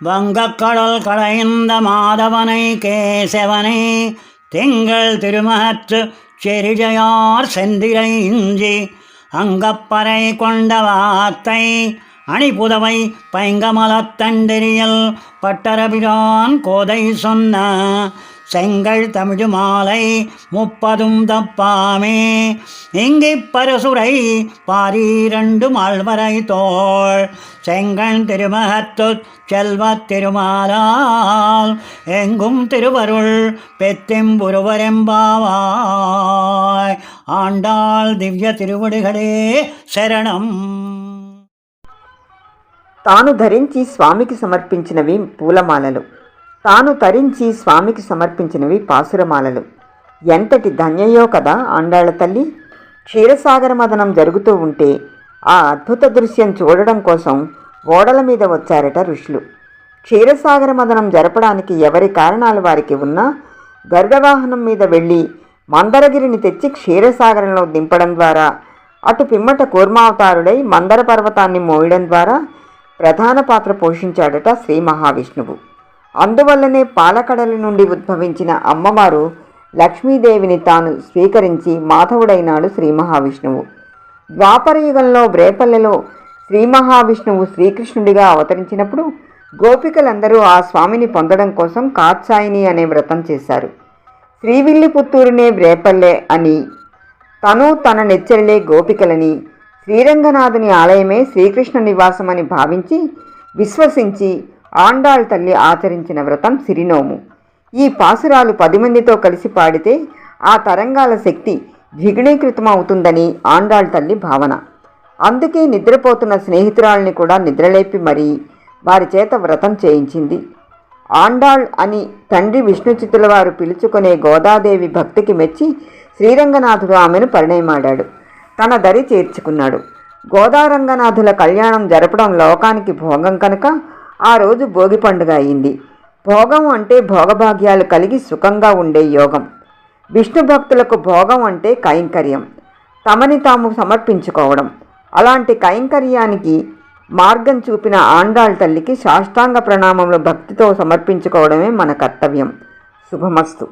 வங்கக்கடல் கடைந்த மாதவனை கேசவனை திங்கள் திருமகற்று செரிஜையார் செந்திரை இஞ்சி அங்கப்பறை கொண்ட வார்த்தை அணிபுதவை பைங்கமலத்தண்டெறியல் பட்டரபிரான் கோதை சொன்ன செங்கல் தமிழ் மாலை முப்பதும் தப்பாமே. இங்கு பரசுரை பாரீரண்டு மால்வரை தோள். செங்கன் திருமகத்து செல்வ திருமாலால் எங்கும் திருவருள் பெத்தெம்புருவரெம்பாவாய். ஆண்டாள் திவ்ய திருவடிகளே சரணம். తాను ధరించి స్వామికి సమర్పించినవి పూలమాలలు. తాను తరించి స్వామికి సమర్పించినవి పాసురమాలలు. ఎంతటి ధన్యయో కదా ఆండాళ్ళ తల్లి. క్షీరసాగర మదనం జరుగుతూ ఉంటే ఆ అద్భుత దృశ్యం చూడడం కోసం ఓడల మీద వచ్చారట ఋషులు. క్షీరసాగర మదనం జరపడానికి ఎవరి కారణాలు వారికి ఉన్నా గరుడవాహనం మీద వెళ్ళి మందరగిరిని తెచ్చి క్షీరసాగరంలో దింపడం ద్వారా అటు పిమ్మట కూర్మావతారుడై మందర పర్వతాన్ని మోయడం ద్వారా ప్రధాన పాత్ర పోషించాడట శ్రీ మహావిష్ణువు. అందువల్లనే పాలకడల నుండి ఉద్భవించిన అమ్మవారు లక్ష్మీదేవిని తాను స్వీకరించి మాధవుడైనాడు శ్రీ మహావిష్ణువు. ద్వాపరయుగంలో బ్రేపల్లెలో శ్రీ మహావిష్ణువు శ్రీకృష్ణుడిగా అవతరించినప్పుడు గోపికలందరూ ఆ స్వామిని పొందడం కోసం కాత్సాయిని అనే వ్రతం చేశారు. శ్రీవిల్లిపుత్తూరునే బ్రేపల్లె అని తను తన నెచ్చరిలే గోపికలని శ్రీరంగనాథుని ఆలయమే శ్రీకృష్ణ నివాసమని భావించి విశ్వసించి ఆండాళ్ తల్లి ఆచరించిన వ్రతం సిరినోము. ఈ పాసురాలు పది మందితో కలిసి పాడితే ఆ తరంగాల శక్తి ద్విగుణీకృతమవుతుందని ఆండాళ్ తల్లి భావన. అందుకే నిద్రపోతున్న స్నేహితురాల్ని కూడా నిద్రలేపి మరీ వారి చేత వ్రతం చేయించింది. ఆండాళ్ అని తండ్రి విష్ణుచిత్తుల వారు పిలుచుకునే గోదాదేవి భక్తికి మెచ్చి శ్రీరంగనాథుడు ఆమెను పరిణయమాడాడు. తన దరి చేర్చుకున్నాడు గోదారంగనాథుల కళ్యాణం జరపడం లోకానికి భోగం కనుక ఆ రోజు భోగి పండుగ అయింది. భోగం అంటే భోగభాగ్యాలు కలిగి సుఖంగా ఉండే యోగం. విష్ణు భక్తులకు భోగం అంటే కైంకర్యం. తమని తాము సమర్పించుకోవడం. అలాంటి కైంకర్యానికి మార్గం చూపిన ఆండాళ్ తల్లికి సాష్టాంగ ప్రణామంలో భక్తితో సమర్పించుకోవడమే మన కర్తవ్యం. శుభమస్తు.